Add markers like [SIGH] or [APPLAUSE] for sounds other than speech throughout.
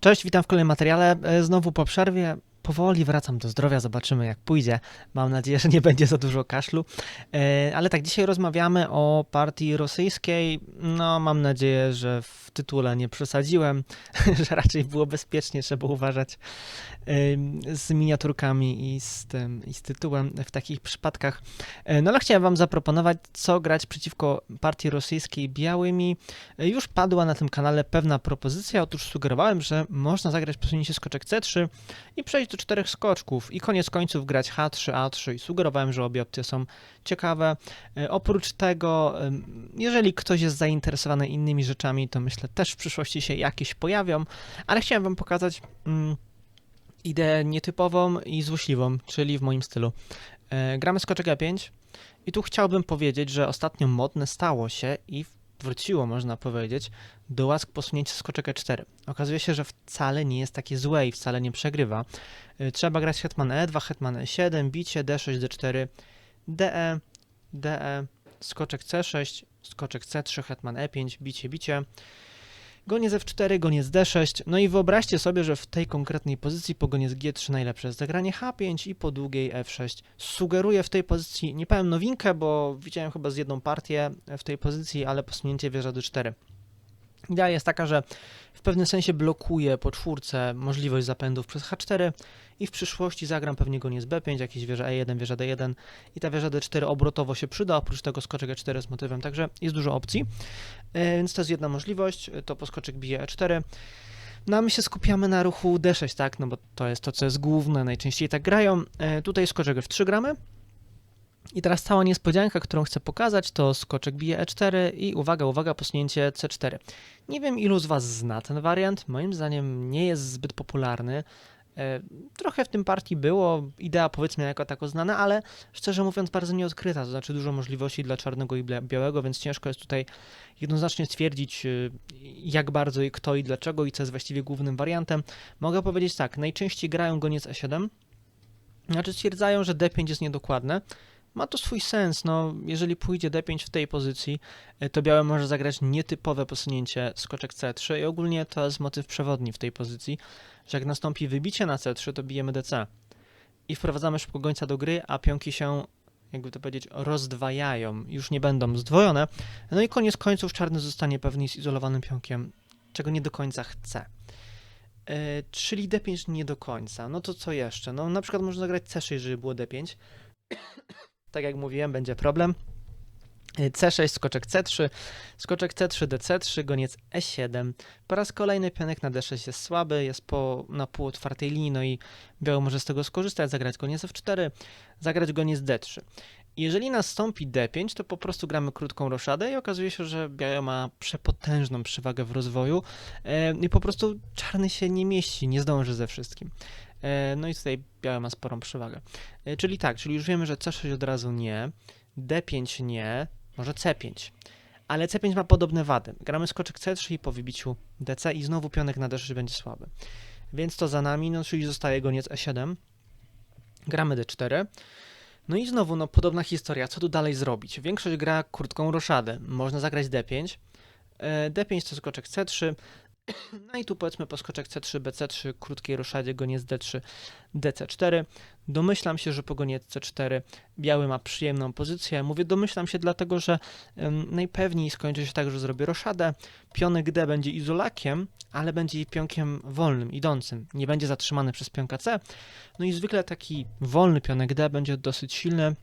Cześć, witam w kolejnym materiale. E, Znowu po przerwie. Powoli wracam do zdrowia, zobaczymy jak pójdzie. Mam nadzieję, że nie będzie za dużo kaszlu. E, Ale tak, dzisiaj rozmawiamy o partii rosyjskiej. No, mam nadzieję, że w tytule nie przesadziłem, [LAUGHS] że raczej było bezpiecznie, trzeba uważać em, z miniaturkami i z tym, i z tytułem w takich przypadkach. E, No ale chciałem wam zaproponować, co grać przeciwko partii rosyjskiej białymi. E, Już padła na tym kanale pewna propozycja. Otóż sugerowałem, że można zagrać posunięcie skoczek C3 i przejść do czterech skoczków i koniec końców grać H3, A3 i sugerowałem, że obie opcje są ciekawe. E, Oprócz tego, jeżeli ktoś jest zainteresowany innymi rzeczami, to myślę też w przyszłości się jakieś pojawią, ale chciałem wam pokazać mm, ideę nietypową i złośliwą, czyli w moim stylu. E, Gramy skoczek E5 i tu chciałbym powiedzieć, że ostatnio modne stało się i wróciło, można powiedzieć, do łask posunięcia skoczek E4. Okazuje się, że wcale nie jest takie złe i wcale nie przegrywa. Y, Trzeba grać hetman E2, hetman E7, bicie, D6, D4, DE, DE, skoczek C6, skoczek C3, hetman E5, bicie, bicie. Goniec F4, goniec D6. No i wyobraźcie sobie, że w tej konkretnej pozycji po goniec G3 najlepsze jest zagranie H5 i po długiej F6. Sugeruję w tej pozycji, nie powiem nowinkę, bo widziałem chyba z jedną partię w tej pozycji, ale posunięcie wieża D4. Idea jest taka, że w pewnym sensie blokuje po czwórce możliwość zapędów przez H4 i w przyszłości zagram pewnie goniec B5, jakieś wieża E1, wieża D1 i ta wieża D4 obrotowo się przyda, oprócz tego skoczek E4 z motywem, także jest dużo opcji, E, więc to jest jedna możliwość, e, to poskoczek bije E4. No a my się skupiamy na ruchu D6, tak, no bo to jest to, co jest główne, najczęściej tak grają. E, Tutaj skoczek F3 gramy. I teraz cała niespodzianka, którą chcę pokazać, to skoczek bije E4 i uwaga, uwaga, posunięcie C4. Nie wiem, ilu z Was zna ten wariant. Moim zdaniem nie jest zbyt popularny. E, Trochę w tym partii było, idea powiedzmy jako tako znana, ale szczerze mówiąc bardzo nieodkryta, to znaczy dużo możliwości dla czarnego i bia- białego, więc ciężko jest tutaj jednoznacznie stwierdzić, y, jak bardzo i kto i dlaczego i co jest właściwie głównym wariantem. Mogę powiedzieć tak, najczęściej grają goniec E7, znaczy stwierdzają, że D5 jest niedokładne, ma to swój sens, no jeżeli pójdzie D5 w tej pozycji, e, to białe może zagrać nietypowe posunięcie skoczek C3 i ogólnie to jest motyw przewodni w tej pozycji, że jak nastąpi wybicie na C3, to bijemy DC i wprowadzamy szybko gońca do gry, a pionki się, jakby to powiedzieć, rozdwajają, już nie będą zdwojone, no i koniec końców czarny zostanie pewnie zizolowanym pionkiem, czego nie do końca chce. E, czyli D5 nie do końca. No to co jeszcze? No na przykład można zagrać C6, żeby było D5. Tak jak mówiłem, będzie problem. Y, C6, skoczek C3, skoczek C3, DC3, goniec E7. Po raz kolejny pionek na D6 jest słaby, jest po, na pół otwartej linii, no i biały może z tego skorzystać, zagrać goniec F4, zagrać goniec D3. Jeżeli nastąpi D5, to po prostu gramy krótką roszadę i okazuje się, że biały ma przepotężną przewagę w rozwoju e, i po prostu czarny się nie mieści, nie zdąży ze wszystkim. E, no i tutaj biały ma sporą przewagę. E, czyli tak, czyli już wiemy, że C6 od razu nie, D5 nie, może C5. Ale C5 ma podobne wady. Gramy skoczek C3 i po wybiciu DC i znowu pionek na D6 będzie słaby. Więc to za nami, no czyli zostaje goniec E7. Gramy D4. No i znowu, no podobna historia, co tu dalej zrobić? Większość gra krótką roszadę. Można zagrać D5. E, D5 to skoczek C3. No i tu powiedzmy poskoczek C3, BC3, krótkiej roszadzie, goniec D3, DC4. Domyślam się, że po goniec C4 biały ma przyjemną pozycję. Mówię domyślam się dlatego, że najpewniej skończy się tak, że zrobię roszadę. Pionek D będzie izolakiem, ale będzie pionkiem wolnym, idącym. Nie będzie zatrzymany przez pionka C. No i zwykle taki wolny pionek D będzie dosyć silny.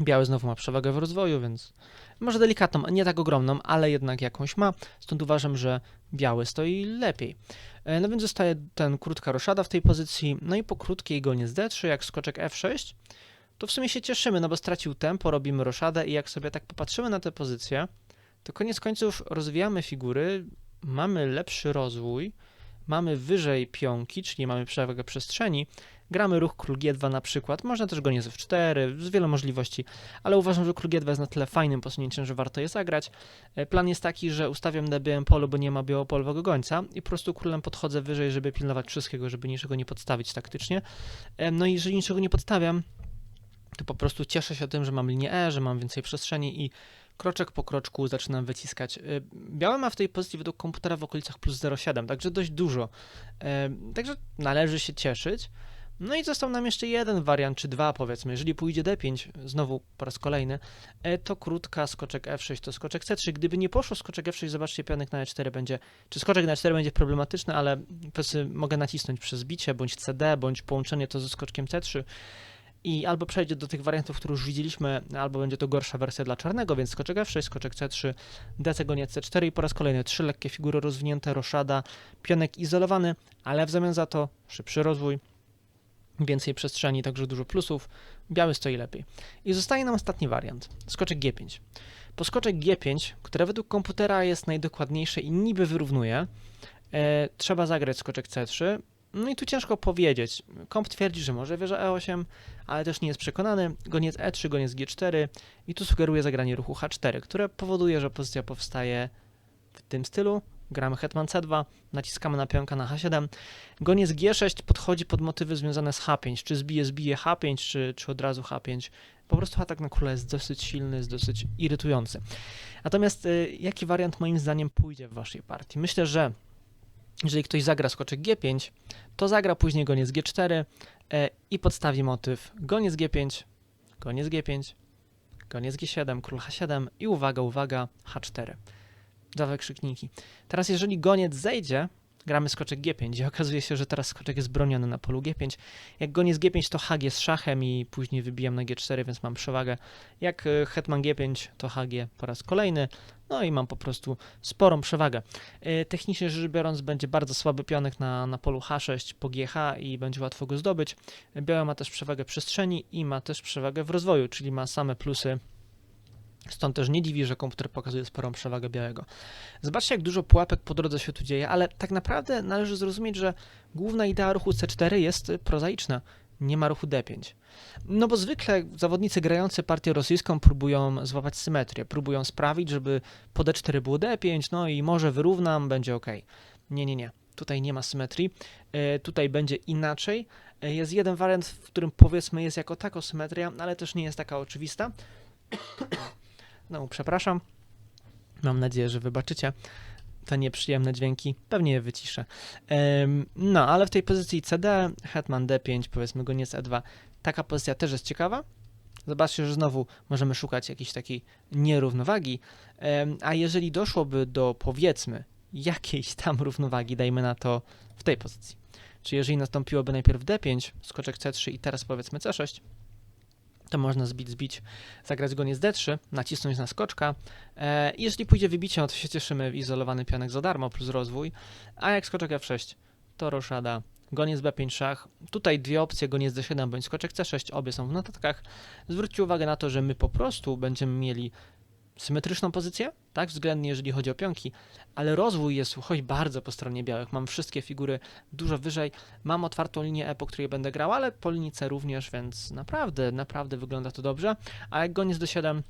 Biały znowu ma przewagę w rozwoju, więc może delikatną, nie tak ogromną, ale jednak jakąś ma. Stąd uważam, że biały stoi lepiej. E, No więc zostaje ten krótka roszada w tej pozycji, no i po krótkiej goniec D3, jak skoczek F6, to w sumie się cieszymy, no bo stracił tempo, robimy roszadę i jak sobie tak popatrzymy na tę pozycję, to koniec końców rozwijamy figury, mamy lepszy rozwój, mamy wyżej pionki, czyli mamy przewagę przestrzeni, gramy ruch król G2 na przykład, można też goniec F4, z wielu możliwości, ale uważam, że król G2 jest na tyle fajnym posunięciem, że warto je zagrać. E, Plan jest taki, że ustawiam na białym polu, bo nie ma białopolowego gońca i po prostu królem podchodzę wyżej, żeby pilnować wszystkiego, żeby niczego nie podstawić taktycznie. E, No i jeżeli niczego nie podstawiam, to po prostu cieszę się tym, że mam linię E, że mam więcej przestrzeni i kroczek po kroczku zaczynam wyciskać. Y, Białe ma w tej pozycji według komputera w okolicach plus 0,7, także dość dużo. Także należy się cieszyć. No i został nam jeszcze jeden wariant, czy dwa powiedzmy. Jeżeli pójdzie D5, znowu po raz kolejny, e, to krótka, skoczek F6, to skoczek C3. Gdyby nie poszło skoczek F6, zobaczcie, pionek na E4 będzie, czy skoczek na E4 będzie problematyczny, ale mogę nacisnąć przez bicie, bądź CD, bądź połączenie to ze skoczkiem C3 i albo przejdzie do tych wariantów, które już widzieliśmy, albo będzie to gorsza wersja dla czarnego, więc skoczek F6, skoczek C3, DC goniec C4 i po raz kolejny trzy lekkie figury rozwinięte, roszada, pionek izolowany, ale w zamian za to szybszy rozwój, więcej przestrzeni, także dużo plusów, biały stoi lepiej. I zostaje nam ostatni wariant, skoczek G5. Po skoczek G5, które według komputera jest najdokładniejsze i niby wyrównuje, e, trzeba zagrać skoczek C3, no i tu ciężko powiedzieć. Komp twierdzi, że może wieża E8, ale też nie jest przekonany. Goniec E3, goniec G4 i tu sugeruje zagranie ruchu H4, które powoduje, że pozycja powstaje w tym stylu. Gramy hetman C2, naciskamy na pionka na H7. Goniec G6 podchodzi pod motywy związane z H5, czy zbije, zbije H5, czy, czy od razu H5. Po prostu atak na króla jest dosyć silny, jest dosyć irytujący. Natomiast y, jaki wariant moim zdaniem pójdzie w waszej partii? Myślę, że jeżeli ktoś zagra skoczek G5, to zagra później goniec G4 e, i podstawi motyw goniec G5, goniec G5, goniec G7, król H7 i uwaga, uwaga, H4. Dwa wykrzykniki. Teraz jeżeli goniec zejdzie, gramy skoczek G5 i okazuje się, że teraz skoczek jest broniony na polu G5. Jak goniec G5 to HG z szachem i później wybijam na G4, więc mam przewagę. Jak y, hetman G5 to HG po raz kolejny, no i mam po prostu sporą przewagę. Y, Technicznie rzecz biorąc będzie bardzo słaby pionek na, na polu H6 po GH i będzie łatwo go zdobyć. Białe ma też przewagę przestrzeni i ma też przewagę w rozwoju, czyli ma same plusy. Stąd też nie dziwi, że komputer pokazuje sporą przewagę białego. Zobaczcie, jak dużo pułapek po drodze się tu dzieje, ale tak naprawdę należy zrozumieć, że główna idea ruchu C4 jest prozaiczna. Nie ma ruchu D5. No bo zwykle zawodnicy grający partię rosyjską próbują złapać symetrię, próbują sprawić, żeby po D4 było D5, no i może wyrównam, będzie ok. Nie, nie, nie. Tutaj nie ma symetrii. E, tutaj będzie inaczej. E, jest jeden wariant, w którym powiedzmy jest jako tako symetria, ale też nie jest taka oczywista. No, przepraszam. Mam nadzieję, że wybaczycie te nieprzyjemne dźwięki. Pewnie je wyciszę. No, ale w tej pozycji CD, hetman D5, powiedzmy goniec E2, taka pozycja też jest ciekawa. Zobaczcie, że znowu możemy szukać jakiejś takiej nierównowagi. A jeżeli doszłoby do, powiedzmy, jakiejś tam równowagi, dajmy na to w tej pozycji. Czy jeżeli nastąpiłoby najpierw D5, skoczek C3 i teraz powiedzmy C6, to można zbić, zbić, zagrać goniec D3, nacisnąć na skoczka. E, pójdzie wybicie, no to się cieszymy, izolowany pionek za darmo plus rozwój. A jak skoczek F6, to roszada, goniec B5 szach. Tutaj dwie opcje, goniec D7 bądź skoczek C6, obie są w notatkach. Zwróćcie uwagę na to, że my po prostu będziemy mieli symetryczną pozycję, tak, względnie jeżeli chodzi o pionki, ale rozwój jest choć bardzo po stronie białych. Mam wszystkie figury dużo wyżej. Mam otwartą linię E, po której będę grał, ale po linii C również, więc naprawdę, naprawdę wygląda to dobrze. A jak goniec do 7,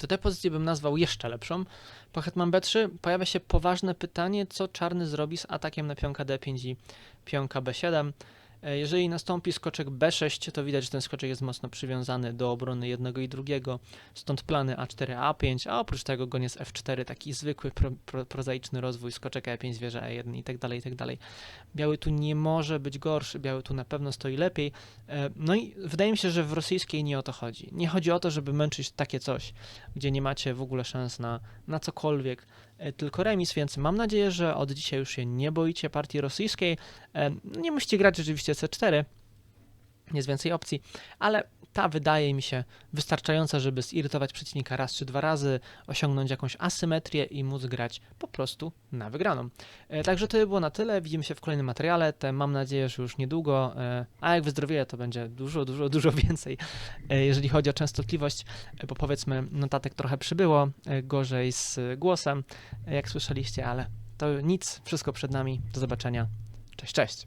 to tę pozycję bym nazwał jeszcze lepszą. Po hetman B3 pojawia się poważne pytanie, co czarny zrobi z atakiem na pionka D5 i pionka B7. E, Jeżeli nastąpi skoczek B6, to widać, że ten skoczek jest mocno przywiązany do obrony jednego i drugiego, stąd plany A4, A5, a oprócz tego goniec F4, taki zwykły, pro, pro, prozaiczny rozwój, skoczek E5, wieża E1 i tak dalej, i tak dalej. Biały tu nie może być gorszy, biały tu na pewno stoi lepiej. E, No i wydaje mi się, że w rosyjskiej nie o to chodzi. Nie chodzi o to, żeby męczyć takie coś, gdzie nie macie w ogóle szans na, na cokolwiek, tylko remis, więc mam nadzieję, że od dzisiaj już się nie boicie partii rosyjskiej. E, Nie musicie grać rzeczywiście C4, jest więcej opcji, ale ta wydaje mi się wystarczająca, żeby zirytować przeciwnika raz czy dwa razy, osiągnąć jakąś asymetrię i móc grać po prostu na wygraną. E, Także to by było na tyle. Widzimy się w kolejnym materiale. Te mam nadzieję, że już niedługo. e, A jak wyzdrowieję, to będzie dużo, dużo, dużo [LAUGHS] więcej, e, jeżeli chodzi o częstotliwość, bo powiedzmy, notatek trochę przybyło, gorzej z głosem, jak słyszeliście, ale to nic, wszystko przed nami. Do zobaczenia. Cześć, cześć.